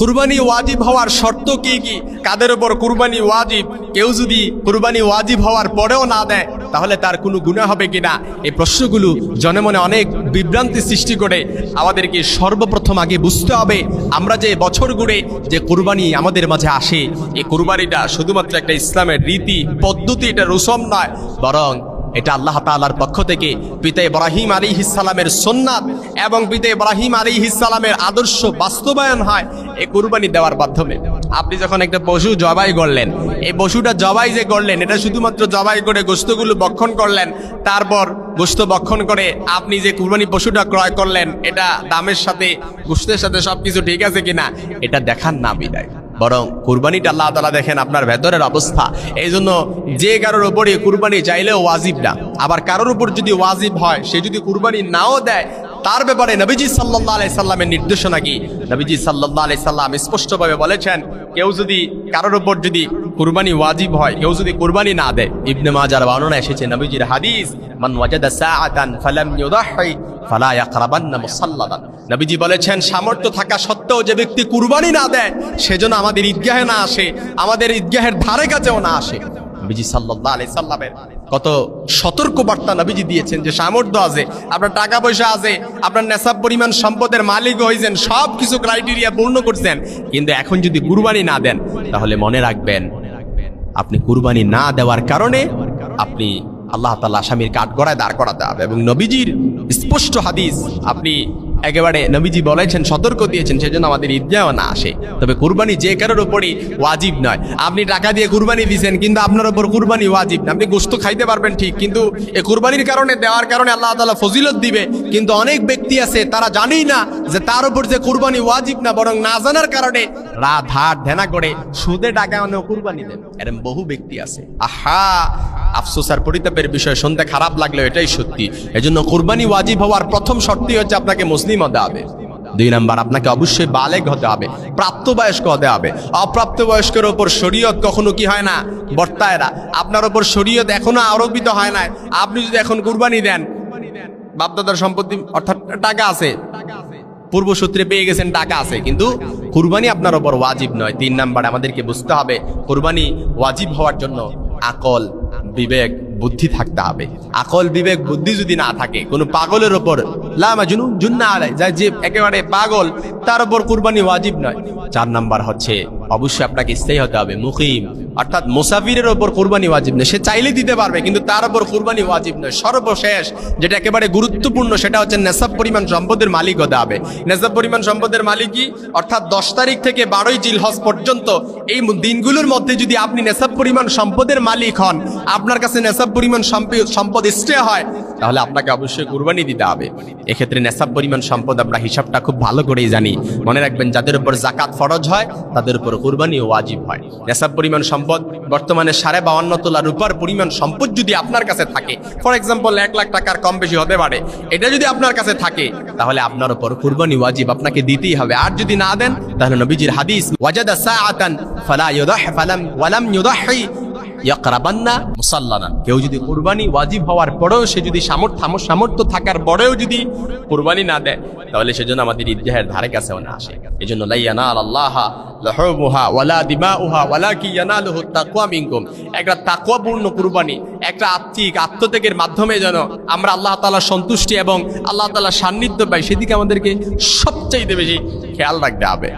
কুরবানি ওয়াজিব হওয়ার শর্ত কি কি? কাদের উপর কুরবানি ওয়াজিব? কেউ যদি কুরবানি ওয়াজিব হওয়ার পরেও না দেয়, তাহলে তার কোনো গুণা হবে কিনা এই প্রশ্নগুলো জনে মনে অনেক বিভ্রান্তি সৃষ্টি করে। আমাদেরকে সর্বপ্রথম আগে বুঝতে হবে, আমরা যে বছর ঘুরে যে কুরবানি আমাদের মাঝে আসে, এই কুরবানিটা শুধুমাত্র একটা ইসলামের রীতি, পদ্ধতি, এটা রুসম নয়, বরং এটা আল্লাহ তাআলার পক্ষ থেকে পিতা ইব্রাহিম আলী ইসালামের সোননাথ এবং পিতা ইব্রাহিম আলী ইসালামের আদর্শ বাস্তবায়ন হয় এই কুরবানি দেওয়ার মাধ্যমে। আপনি যখন একটা পশু জবাই করলেন, এই পশুটা জবাই যে করলেন, এটা শুধুমাত্র জবাই করে গোস্তগুলো বক্ষণ করলেন, তারপর গোস্ত বক্ষণ করে আপনি যে কুরবানি পশুটা ক্রয় করলেন, এটা দামের সাথে গোস্তের সাথে সবকিছু ঠিক আছে কিনা, এটা দেখার না বিদায়। বরং কুরবানিটা আল্লাহ তালা দেখেন আপনার ভেতরের অবস্থা। এই জন্য যে কারোর উপরে কুরবানি চাইলেও ওয়াজিব না। আবার কারোর উপর যদি ওয়াজিব হয়, সে যদি কুরবানি নাও দেয় তার ব্যাপারে নবীজি সাল্লাহ আলাই সাল্লামের নির্দেশনা কি? নবীজি সাল্লাহ আলাই সাল্লাম স্পষ্টভাবে বলেছেন, কেউ যদি কারোর উপর যদি কুরবানি ওয়াজিব হয়, কেউ যদি কুরবানি না দেয়, ইবনে মাজার বর্ণনা এসেছে নবীজির হাদিস, মান ওয়াজাদা সাআতান ফালাম ইউদাহি ফালা ইয়াকরাবান্না মুসাল্লাদান। নবীজি বলেছেন, সামর্থ্য থাকা সত্ত্বেও যে ব্যক্তি কুরবানি না দেয় সেজন্য আমাদের ঈদগাহে না আসে, আমাদের ঈদগাহের ধারে কাছেও না আসে। নবীজি সাল্লাল্লাহু আলাইহি সাল্লামের কত সতর্ক বার্তা নবীজি দিয়েছেন যে সামর্থ্য আছে, আপনার টাকা পয়সা আছে, আপনার নেশাব পরিমাণ সম্পদের মালিক হয়েছেন সব কিছু ক্রাইটেরিয়া পূর্ণ করছেন। কিন্তু এখন যদি কুরবানি না দেন, তাহলে মনে রাখবেন, আপনি কুরবানি না দেওয়ার কারণে আপনি আল্লাহ তাল্লাহ আসামির কাঠ গড়ায় দাঁড় করাতে হবে। এবং নবীজির স্পষ্ট হাদিস, আপনি একেবারে নবীজি বলেছেন, সতর্ক দিয়েছেন, সেজন্য আমাদের ঈদগাহও না আসে। তবে কুরবানি যে কারোর উপরই ওয়াজিব নয়। আপনি টাকা দিয়ে কুরবানি দিয়েছেন কিন্তু আপনার উপর কুরবানি ওয়াজিব না। আপনি গোস্ত খাইতে পারবেন ঠিক, কিন্তু এ কুরবানির কারণে, দেওয়ার কারণে আল্লাহ তালা ফজিলত দিবে। কিন্তু অনেক ব্যক্তি আছে, তারা জানেই না যে তার উপর যে কুরবানি ওয়াজিব না, বরং না জানার কারণে রাত হাট ধ্যানা করে সুদে টাকা অনেক কুরবানি দেন। এরম বহু ব্যক্তি আছে। আহা, আফসোস আর পরিতাপের বিষয় শুনতে খারাপ লাগল এটাই সত্যি। এজন্য কুরবানি ওয়াজিব হওয়ার প্রথম শর্তই হচ্ছে আপনাকে মুসলিম হতে হবে। দুই নাম্বার, আপনাকে অবশ্যই বালেগ হতে হবে, প্রাপ্তবয়স্ক হতে হবে। অপ্রাপ্তবয়স্কের ওপর শরীয়ত কখনো কি হয় না? বর্তায় না। আপনার ওপর শরীয়ত এখনও আরোপিত হয় না আপনি যদি এখন কুরবানি দেন, বাপদাদার সম্পত্তি অর্থাৎ টাকা আছে পূর্বসূত্রে পেয়ে গেছেন, টাকা আছে। কিন্তু কুরবানি আপনার ওপর ওয়াজিব নয়। তিন নাম্বার, আমাদেরকে বুঝতে হবে, কুরবানি ওয়াজিব হওয়ার জন্য আকল, বিবেক, বুদ্ধি থাকতে হবে। আকল, বিবেক, বুদ্ধি যদি না থাকে, কোনো পাগলের ওপর একেবারে পাগল, তার উপর কুরবানি ওয়াজিব নয়। চার নাম্বার হচ্ছে, অবশ্যই আপনাকে স্থায়ী হতে হবে, মুকিম। অর্থাৎ মুসাফিরের ওপর কুরবানি ওয়াজিব নয়, সে চাইলে দিতে পারবে, কিন্তু তার উপর কুরবানি ওয়াজিব নয়। সর্বশেষ যেটা একেবারে গুরুত্বপূর্ণ, সেটা হচ্ছে নেশাব পরিমাণ সম্পদের মালিক হতে হবে। নেশাব পরিমাণ সম্পদের মালিক কি? অর্থাৎ দশ তারিখ থেকে বারোই জিলহজ পর্যন্ত এই দিনগুলোর মধ্যে যদি আপনি নেশাব পরিমাণ সম্পদের মালিক হন, আপনার কাছে নেশাব পরিমাণ সম্প- সম্পদ স্টে হয়, তাহলে আপনাকে অবশ্যই কুরবানি দিতে হবে। এক্ষেত্রে নেশাব পরিমাণ, সম্পদ আমরা হিসাবটা খুব ভালো করেই জানি। মনে রাখবেন, যাদের উপর জাকাত ফরজ হয়, তাদের উপর কুরবানি ওয়াজিব হয়। নেশাব পরিমাণ, সম্পদ বর্তমানে সাড়ে বাউন্ন তোলা রূপার পরিমাণ, সম্পদ যদি আপনার কাছে থাকে, ফর এক্সাম্পল, এক লাখ টাকার কম বেশি হতে পারে, এটা যদি আপনার কাছে থাকে, তাহলে আপনার উপর কুরবানি ওয়াজিব আপনাকে দিতেই হবে। আর যদি না দেন, তাহলে নবীজির হাদিস, ওয়াজাদা সাআতান ফালা ইউদাহ ফালাম ওয়ালাম ইউদাহি ইয়াকরাবান্না মুসাল্লানা। কেউ যদি কুরবানি ওয়াজিব হওয়ার পরেও সে যদি সামর্থ্য সামর্থ্য থাকার পরেও যদি কুরবানি না দেয়, তাহলে সেজন্য আমাদের ঈদগাহের ধারে কাছেও না আসে। এজন্য লাইয়ানা আল্লাহ লাহুমুহা ওয়ালা দিমাউহা ওয়ালা কি একটা কুরবানি, একটা আত্মিক আত্মত্যাগের মাধ্যমে যেন আমরা আল্লাহ তাআলার সন্তুষ্টি এবং আল্লাহ তাআলার সান্নিধ্য পাই, সেদিকে আমাদেরকে সবচাইতে বেশি খেয়াল রাখতে হবে।